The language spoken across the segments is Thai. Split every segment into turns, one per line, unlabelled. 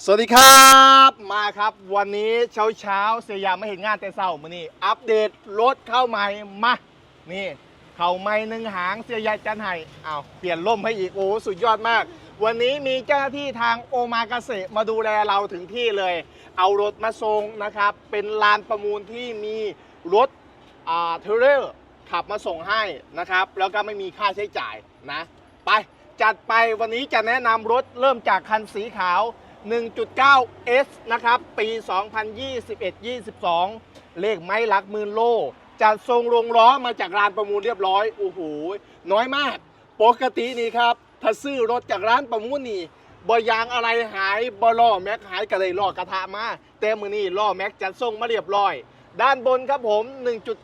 สวัสดีครับ มาครับวันนี้เช้าเช้าเสียยามไม่เห็นงานแต่เศร้ามือนี่อัปเดตรถเข้าใหม่มานี่ เข้าใหม่หนึ่งหางเสียยายจันไห้อ้าวเปลี่ยนล่มให้อีกโอ้สุดยอดมาก วันนี้มีเจ้าหน้าที่ทางโอมากาเสะมาดูแลเราถึงที่เลย เอารถมาส่งนะครับ เป็นลานประมูลที่มีรถอ่าเทเลอร์ขับมาส่งให้นะครับ แล้วก็ไม่มีค่าใช้จ่ายนะ ไปจัดไปวันนี้จะแนะนำรถเริ่มจากคันสีขาว 1.9 S นะครับ ปี 2021-22 เลขไม้หลักหมื่นโล จัดทรงลงล้อมาจากร้านประมูลเรียบร้อย โอ้โห น้อยมาก ปกตินี่ครับถ้าซื้อรถจากร้านประมูลนี่บอยางอะไรหายบอล้อแม็กหายก็เลยล้อกระทะมาแต่มือนี่ล้อแม็กจัดทรงมาเรียบร้อย ด้านบนครับผม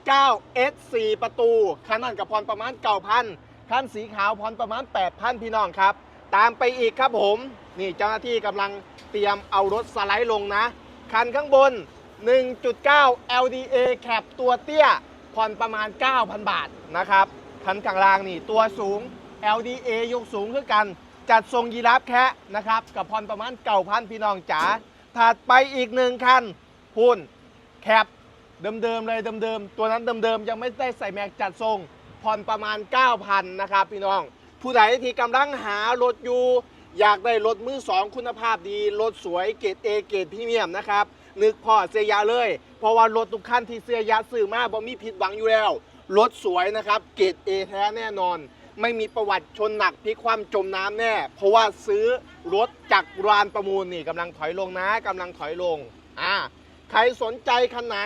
1.9 S 4ประตู คันนั้นกับพรประมาณ 9,000คันสีขาวพรประมาณ 8,000 พี่น้องครับ ตามไปอีกครับผม นี่เจ้าหน้าที่กำลังเตรียมเอารถสไลด์ลงนะ คันข้างบน 1.9 LDA แคปตัวเตี้ย ผ่อนประมาณ 9,000 บาทนะครับ คันข้างล่างนี่ตัวสูง LDA ยกสูงคือกัน จัดทรงยีราฟแคะนะครับ กับผ่อนประมาณ9,000พี่น้องจ๋า ถัดไปอีกหนึ่งคันพุ่นแคปเดิมๆเลยเดิมๆ ตัวนั้นเดิมๆ ยังไม่ได้ใส่แม็กจัดทรงผ่อนประมาณ 9,000 นะครับพี่น้อง ผู้ใดที่กำลังหารถอยู่ อยากได้รถมือสองคุณภาพดีรถสวยเกรดเอเกรดพรีเมียมนะครับนึกพอเสียยาเลย เพราะว่ารถทุกคันที่เสียยาซื้อมาบ่มีผิดหวังอยู่แล้วรถสวยนะครับเกรดเอแท้แน่นอน ไม่มีประวัติชนหนักพลิกความจมน้ำแน่ เพราะว่าซื้อรถจากร้านประมูลนี่กำลังถอยลงนะกำลังถอยลงอ่าใครสนใจคันไหน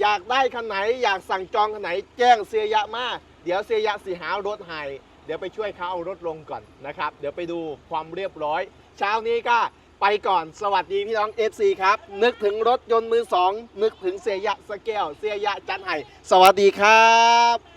อยากได้คันไหน อยากสั่งจองคันไหน แจ้งเสียยะมา เดี๋ยวเสียยะสิหารถให้ เดี๋ยวไปช่วยเขาเอารถลงก่อนนะครับ เดี๋ยวไปดูความเรียบร้อย เช้านี้ก็ไปก่อนสวัสดีพี่น้อง FC ครับ นึกถึงรถยนต์มือสองนึกถึงเสียยะสแกลเสียยะจันไห่สวัสดีครับ